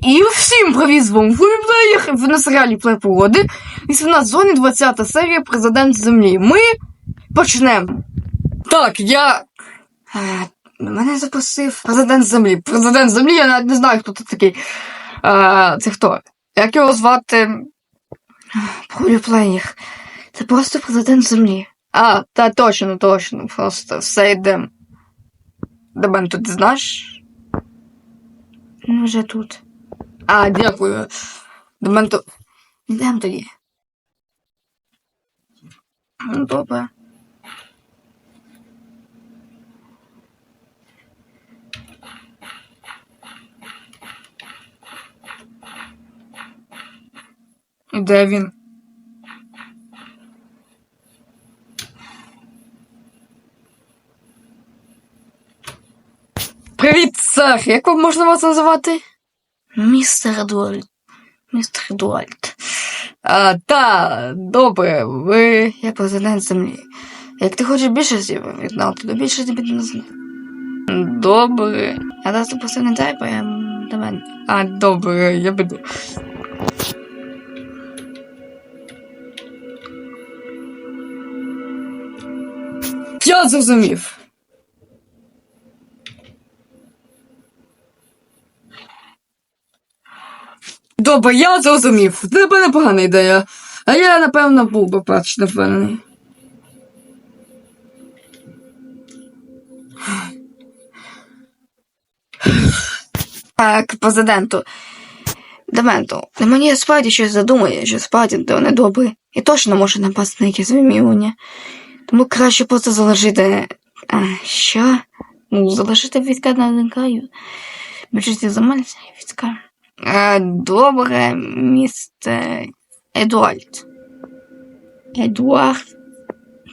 І всім привіт з вами Фуліплеєр в на серіалі Плей Погоди. 18 зоні 20 серія Президент Землі. Ми почнемо. Так, я. Е, Мене запросив президент Землі. Президент Землі, я навіть не знаю, хто це такий. Е, Це хто? Як його звати? Фуліплеєр. Це просто президент Землі. А, та точно, точно. Просто все йдемо. Дебен, тут знаєш? Ну, вже тут. А, дякую. До мене то. Йдемо тоді. Ну, Добре. Де він? Привіт, сер! Як можна вас називати? Містер Едуард. Містер Едуард. А, та, добре, ви я президент землі. Як ти хочеш більшості віддав, то до більшості піде на землю. Добре. А ти просто не дай, бо я до мене. А, добре, я піду. Я зрозумів. Добре, я зрозумів. Це тебе непогана ідея. А я, напевно, був би перш не впевнений. Так, президенту. Дементу, на мені справді щось задумає, що справді то недобре. І точно може напасти на якісь вимірювання. Тому краще просто залишити. А, що? Ну, залишити війська на краю. Більшості земель війська. Е, Добре, містер Едуард. Едуард.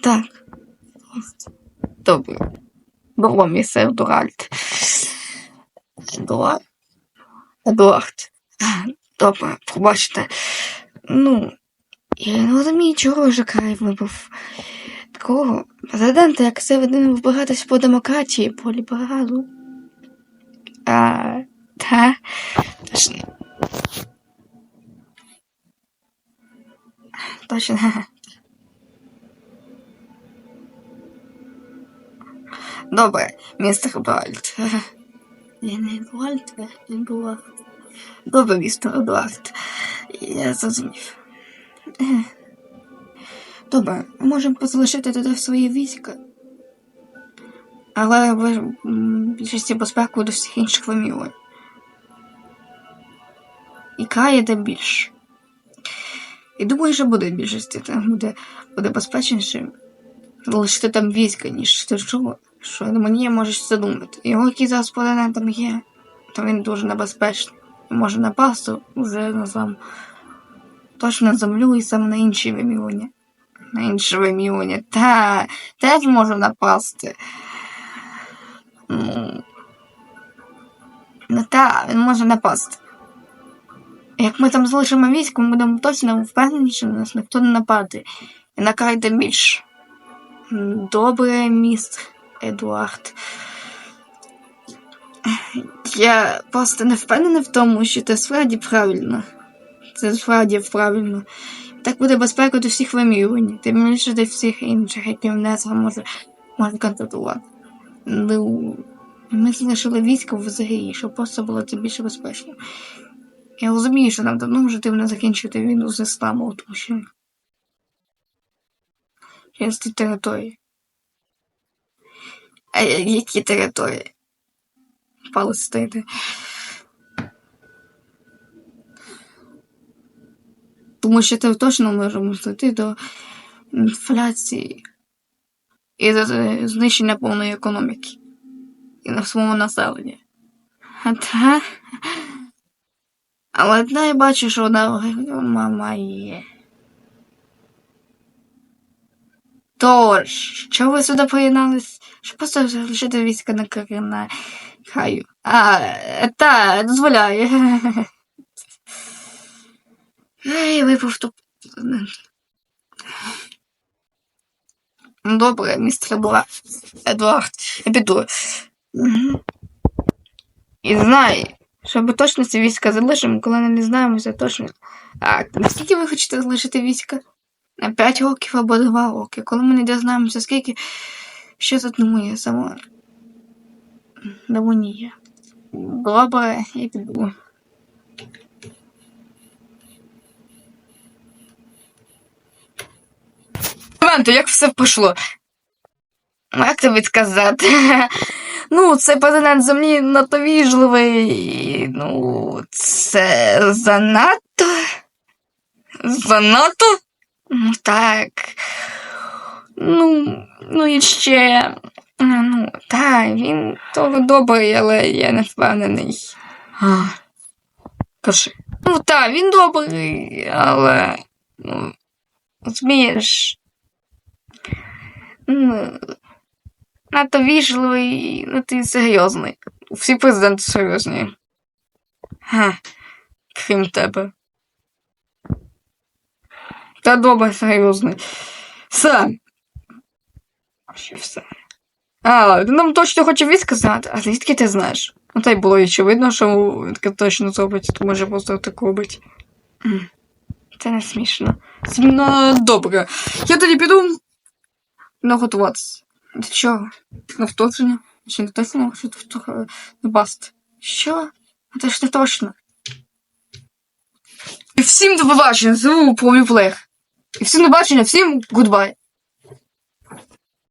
Так. Добре. Добре, містер Едуард. Едуард. Едуард. Добре, пробачте. Ну, я не розумію, чого вже край вибув. Такого президента, як це ведено вбиратись по демократії, по лібералу. А, та, Добре, містер Едуард. Я не Едуард, а Едуард. Добре, містер Едуард. Я зрозумів. Е. Добре, можемо залишити туди свої війська. Але ви ж, м, більшості безпеку до всіх інших вимірювань. І край йде більше. І думаю, що буде більшості, там буде, буде безпечніше залишити там війська, ніж ти чого, що мені можеш задумати. Його який зараз там є, то він дуже небезпечний. Може напасти вже на сам точно на землю і саме на інші вимірювання. На інші вимірювання. Та, теж може напасти. Ну, ну та, він може напасти. Як ми там залишимо військо, ми будемо точно впевнені, що на нас ніхто не нападе. І накайде більше. М, Добре, містер Едуард. Я просто не впевнена в тому, що це справді правильно. Це справді правильно. Так буде безпека до всіх вимірювань, тим більше до всіх інших, які в нас може, може контролювати. Ну, ми залишили військо в Загрії, щоб просто було це більше безпечно. Я розумію, що нам давно вже дивно закінчити війну з ісламом, тому що через ті території. А які території? Палестини. Тому що це точно можемо дійти до інфляції і до знищення повної економіки і на своєму населення. А та... Але я бачу, що вона мама є. Тож, що ви сюди приєднались? Щоб просто залишити війська на кра- на краю. А, та, дозволяє. Ей, випав топ. Добре, містер Едуард. Едуард, я піду. І знай, Щоб точно ці війська залишимо, коли не дізнаємося точно. А скільки ви хочете залишити війська? На 5 років або 2 роки. Коли ми не дізнаємося, скільки ще тут немає сама. Давонія. Добре, я піду. Моменти, як все пішло? Як тобі сказати? Ну, це президент землі надто віжливий. Ну, це занадто. Занадто? Ну, так. Ну, ну і ще. Ну, так, він того добрий, але я не впевнений. А, кажи. Ну, так, він добрий, але. Ну, розумієш. Ну, надто вічливий, ну ти серйозний. Всі президенти серйозні. Ха, крім тебе. Та добре, серйозний. Все. Все. А, ти нам точно хоче відказати, а звідки ти знаєш? Ну та й було очевидно, що він точно зробить, то може просто так робить. Це не смішно. Смішно добре. Я тоді піду наготуватися. До чого? На вторгнення? Чи не точно що тут напасти? Що? Це ж не точно. І всім до побачення, мій плег. І всім до побачення, всім гудбай.